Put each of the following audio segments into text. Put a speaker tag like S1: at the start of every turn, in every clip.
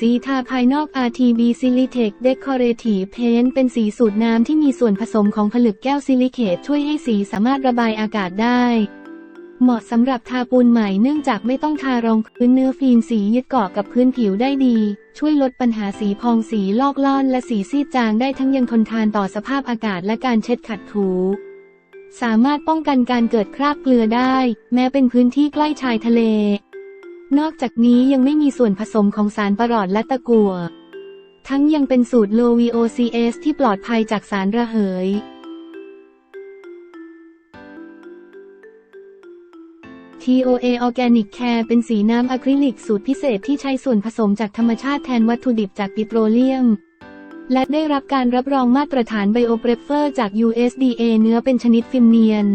S1: สีทาภายนอก RTB Silicate Decorative Paint เป็นสีสูตรน้ำที่มีส่วนผสมของผลึกแก้วซิลิเคตช่วยให้สีสามารถระบายอากาศได้ เหมาะสำหรับทาปูนใหม่เนื่องจากไม่ต้องทารองพื้นเนื้อฟิล์มสียึดเกาะกับพื้นผิวได้ดี ช่วยลดปัญหาสีพองสีลอกล่อน และสีซีดจางได้ทั้งยังทนทานต่อสภาพอากาศและการเช็ดขัดถูสามารถป้องกันการเกิดคราบเกลือได้ แม้เป็นพื้นที่ใกล้ชายทะเล นอกจากนี้ยังไม่มีส่วนผสมของสารประหลอดและตะกั่ว ทั้งยังเป็นสูตร Low VOCs ที่ปลอดภัยจากสารระเหย TOA Organic Care เป็นสีน้ำอะคริลิกสูตรพิเศษที่ใช้ส่วนผสมจากธรรมชาติแทนวัตถุดิบจากปิโตรเลียม และได้รับการรับรองมาตรฐานไบโอเ r รเฟอร์จาก USDA เนื้อเป็นชนิดฟิล์มเนียน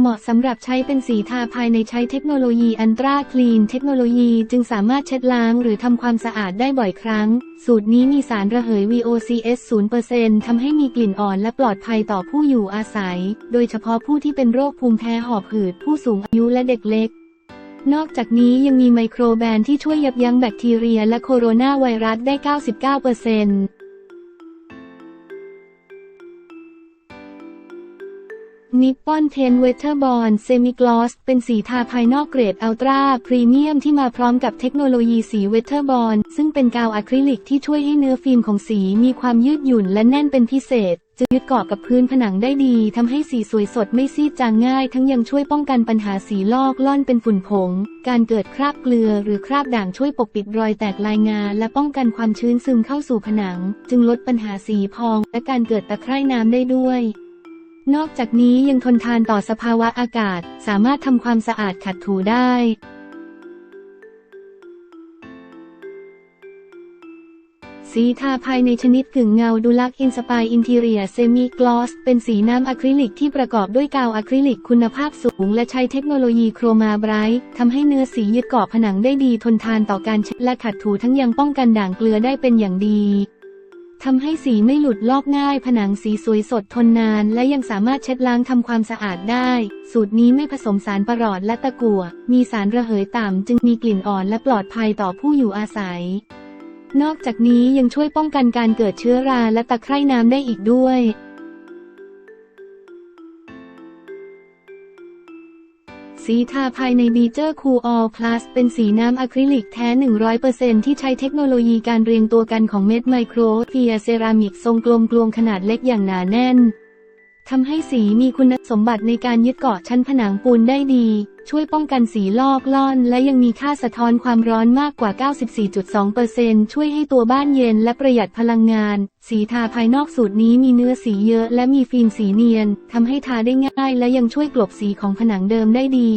S1: เหมาะสำหรับใช้เป็นสีทาภายในใช้เทคโนโลยีอันตราคลีน เทคโนโลยีจึงสามารถเช็ดล้างหรือทำความสะอาดได้บ่อยครั้ง สูตรนี้มีสารระเหย VOCs 0%ทำให้มีกลิ่นอ่อนและปลอดภัยต่อผู้อยู่อาศัย โดยเฉพาะผู้ที่เป็นโรคภูมิแพ้หอบหืด ผู้สูงอายุและเด็กเล็ก นอกจากนี้ยังมีไมโครแบนที่ช่วยยับยั้งแบคทีเรียและโคโรนาไวรัสได้ 99% นิปปอนเทนเวเทอร์บอลเซมิกลอส เป็นสีทาภายนอกเกรดอัลตราพรีเมียมที่มาพร้อมกับเทคโนโลยีสีเวเทอร์บอลซึ่งเป็นกาวอะคริลิกที่ช่วยให้เนื้อฟิล์มของสีมีความยืดหยุ่นและแน่นเป็นพิเศษ จะยึดเกาะกับพื้นผนังได้ดีทำให้สีสวยสดไม่ซีดจางง่าย ทั้งยังช่วยป้องกันปัญหาสีลอกล่อนเป็นฝุ่นผง การเกิดคราบเกลือ หรือคราบด่างช่วยปกปิดรอยแตกลายงาและป้องกันความชื้นซึมเข้าสู่ผนัง จึงลดปัญหาสีพอง และการเกิดตะไคร่น้ำได้ด้วย นอกจากนี้ยังทนทานต่อสภาวะอากาศ สามารถทำความสะอาดขัดถูได้ สีทาภายในชนิดกึ่งเงาดูลักอินสปายอินทีเรียเซมิกลอส เป็นสีน้ำอะคริลิกที่ประกอบด้วยกาวอะคริลิกคุณภาพสูง และใช้เทคโนโลยีโครมาไบรท์ทำให้เนื้อสียึดเกาะผนังได้ดีทนทานต่อการเช็ดและขัดถูทั้งยังป้องกันด่างเกลือได้เป็นอย่างดี ทำให้สีไม่หลุดลอกง่าย ผนังสีสวยสดทนนาน และยังสามารถเช็ดล้างทำความสะอาดได้ สูตรนี้ไม่ผสมสารประหลอดและตะกั่ว มีสารระเหยต่ำจึงมีกลิ่นอ่อนและปลอดภัยต่อผู้อยู่อาศัย นอกจากนี้ยังช่วยป้องกันการเกิดเชื้อราและตะไคร่น้ำได้อีกด้วย สีทาภายในบีเจอร์คูลออลพลัสเป็นสีน้ำอะคริลิกแท้ 100%ที่ใช้เทคโนโลยีการเรียงตัวกันของเม็ดไมโครเฟียเซรามิกทรงกลมกลวงขนาดเล็กอย่างหนาแน่น ทำให้สีมีคุณสมบัติในการยึดเกาะชั้นผนังปูนได้ดี ช่วยป้องกันสีลอกล่อน และยังมีค่าสะท้อนความร้อนมากกว่า 94.2%ช่วยให้ตัวบ้านเย็นและประหยัดพลังงาน สีทาภายนอกสูตรนี้มีเนื้อสีเยอะและมีฟิล์มสีเนียนทำให้ทาได้ง่ายและยังช่วยกลบสีของผนังเดิมได้ดี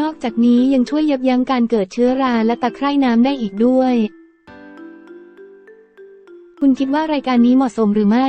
S1: นอกจากนี้ยังช่วยยับยั้งการเกิดเชื้อราและตะไคร่น้ำได้อีกด้วย คุณคิดว่ารายการนี้เหมาะสมหรือไม่